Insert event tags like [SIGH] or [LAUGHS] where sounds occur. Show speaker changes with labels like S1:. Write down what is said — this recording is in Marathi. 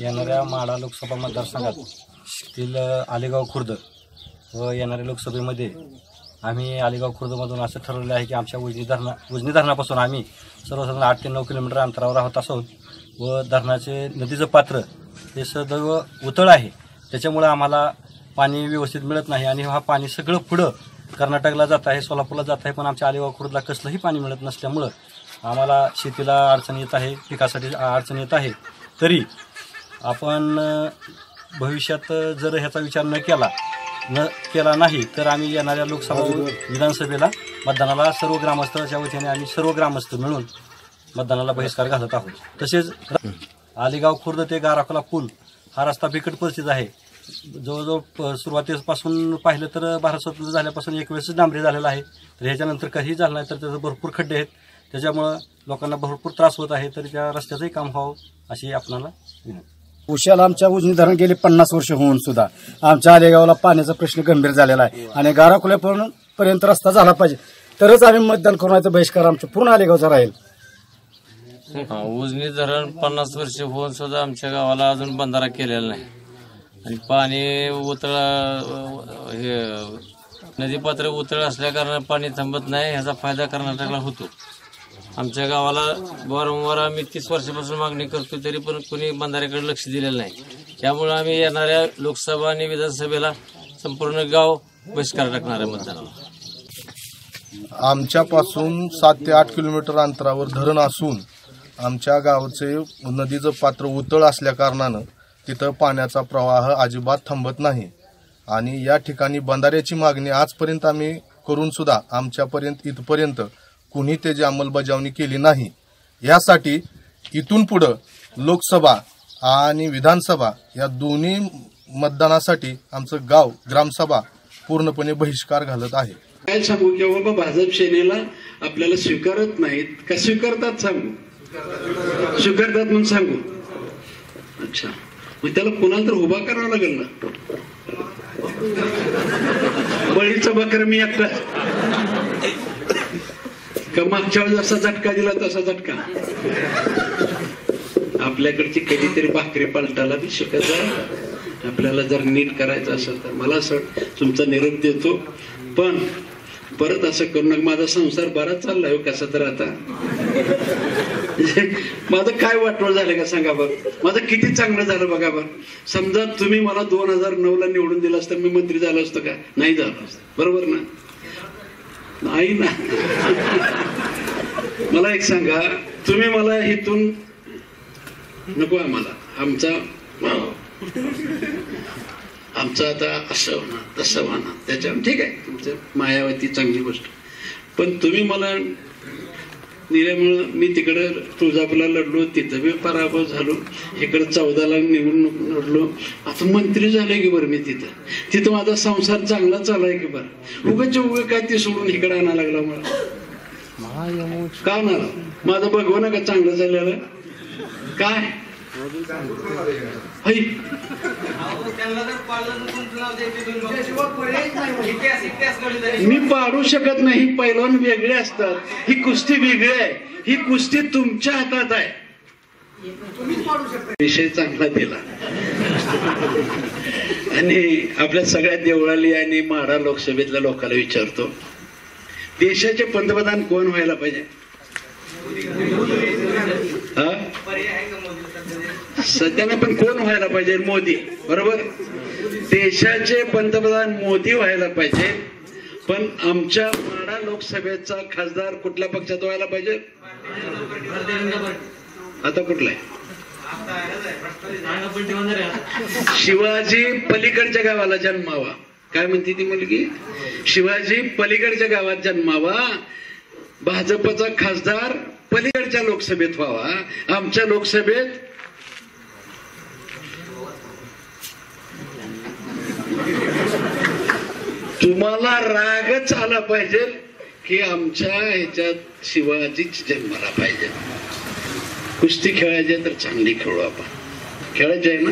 S1: येणाऱ्या माडा लोकसभा मतदारसंघातील आलेगाव खुर्द व येणाऱ्या लोकसभेमध्ये आम्ही आलेगाव खुर्दमधून असं ठरवलं आहे की आमच्या उजनी धरणा उजनी धरणापासून आम्ही सर्वसाधारण आठ ते नऊ किलोमीटर अंतरावर आहोत असून व धरणाचे नदीचं पात्र हे सदैव उतळ आहे. त्याच्यामुळं आम्हाला पाणी व्यवस्थित मिळत नाही आणि हा पाणी सगळं पुढं कर्नाटकला जात आहे सोलापूरला जात आहे पण आमच्या आलेगाव खुर्दला कसलंही पाणी मिळत नसल्यामुळं आम्हाला शेतीला अडचण येत आहे पिकासाठी अडचण येत आहे. तरी आपण भविष्यात जर ह्याचा विचार न केला न केला नाही तर आम्ही येणाऱ्या लोकसभा विधानसभेला मतदानाला सर्व ग्रामस्थांच्या वतीने आम्ही सर्व ग्रामस्थ मिळून मतदानाला बहिष्कार घालत आहोत. तसेच आलेगाव खुर्द ते गाराखोला पूल हा रस्ता बिकट परिस्थिती आहे. जवळजवळ सुरुवातीपासून पाहिलं तर भारत स्वतंत्र झाल्यापासून एक वेळेस डांबरी झालेला आहे. तर ह्याच्यानंतर काही झालं नाही तर त्याचं भरपूर खड्डे आहेत. त्याच्यामुळं लोकांना भरपूर त्रास होत आहे तरी त्या रस्त्याचंही काम व्हावं अशी आपणाला विनंती.
S2: उशाला आमच्या उजनी धरण गेले पन्नास वर्ष होऊन सुद्धा. आमच्या आलेगावला पाण्याचा प्रश्न गंभीर झालेला आहे. आणि गाराखोल्यापर्यंत पर्यंत रस्ता झाला पाहिजे. तरच आम्ही मतदान करण्याचा बहिष्कार आमच्या पूर्ण आलेगावचा राहील.
S3: हा, उजनी धरण पन्नास वर्ष होऊन सुद्धा आमच्या गावाला अजून बंधारा केलेला नाही. आणि पाणी उतळा हे नदीपात्र उतळ असल्याकारणानं पाणी थांबत नाही ह्याचा फायदा कर्नाटकला होतो. आमच्या गावाला वारंवार आम्ही तीस वर्षापासून मागणी करतो तरी पण कुणी बंधाऱ्याकडे लक्ष दिलेलं नाही. त्यामुळे आम्ही येणाऱ्या लोकसभा आणि विधानसभेला संपूर्ण गाव बहिष्कार टाकणार आहे मतदानाला.
S4: आमच्यापासून सात ते आठ किलोमीटर अंतरावर धरण असून आमच्या गावचे नदीचं पात्र उतळ असल्या कारणानं तिथं पाण्याचा प्रवाह अजिबात थांबत नाही. आणि या ठिकाणी बंधाऱ्याची मागणी आजपर्यंत आम्ही करून सुद्धा आमच्यापर्यंत इथपर्यंत कुणी त्याची अंमलबजावणी केली नाही. यासाठी इथून पुढं लोकसभा आणि विधानसभा या दोन्ही मतदानासाठी आमचं गाव ग्रामसभा पूर्णपणे बहिष्कार घालत आहे.
S5: काय सांगू? की बाबा भाजप सेनेला आपल्याला स्वीकारत नाहीत. का स्वीकारतात सांगू? स्वीकारतात म्हणून सांगू? अच्छा. मग त्याला कोणाला तर उभा करावा लागेल ना. बळीचा बकर मी एकटा. का मागच्या जसा झटका दिला तसा झटका. आपल्याकडची कधीतरी भाकरी पालटाला बी शिकत आपल्याला जर नीट करायचं असेल तर मला असं तुमचा निरोप देतो. पण परत असं करू नका माझा संसार बराच चाललाय हो कसा तर आता. [LAUGHS] माझं काय वाटवळ झालं का सांगा बरं? माझं किती चांगलं झालं बघा बरं. समजा तुम्ही मला दोन हजार नऊ ला निवडून दिला असतं मी मंत्री झालो असतो का? नाही झालो असतं. बरोबर ना? नाही ना? [LAUGHS] मला एक सांगा तुम्ही मला इथून नको आम्हाला आमचा आमचं आता असं होणार तसं होणार. त्याच्या ठीक आहे तुमचं मायावती चांगली गोष्ट. पण तुम्ही मला दिल्यामुळं मी तिकडं तुळजापूरला लढलो तिथं मी पराभव झालो. इकडं चौदाला निवडणूक लढलो. आता मंत्री झाले की बरं मी तिथं. तिथं माझा संसार चांगला चालाय की बरं. उगाच उगे काय ते सोडून इकडे आणायला लागला मला. का आणाला माझं बघव ना का चांगलं झालेलं? काय? है मी पाडू शकत नाही पैलवान वेगळे असतात. ही कुस्ती वेगळी आहे. ही कुस्ती तुमच्या हातात आहे. विषय चांगला दिला. आणि आपल्या सगळ्या देवळाली आणि माडा लोकसभेतल्या लोकांना विचारतो देशाचे पंतप्रधान कोण व्हायला पाहिजे? सध्याला पण कोण व्हायला पाहिजे? मोदी. बरोबर? देशाचे पंतप्रधान मोदी व्हायला पाहिजे. पण आमच्या माडा लोकसभेचा खासदार कुठल्या पक्षात व्हायला पाहिजे? आता कुठला आहे? शिवाजी पलीकडच्या गावाला जन्मावा. काय म्हणते ती मुलगी? शिवाजी पलीकडच्या गावात जन्मावा. भाजपचा खासदार पलीकडच्या लोकसभेत व्हावा. आमच्या लोकसभेत तुम्हाला रागच आला पाहिजे की आमच्या ह्याच्यात शिवाजीच जन्माला पाहिजे. कुस्ती खेळायची आहे तर चांगली खेळू आपण. खेळायची आहे ना?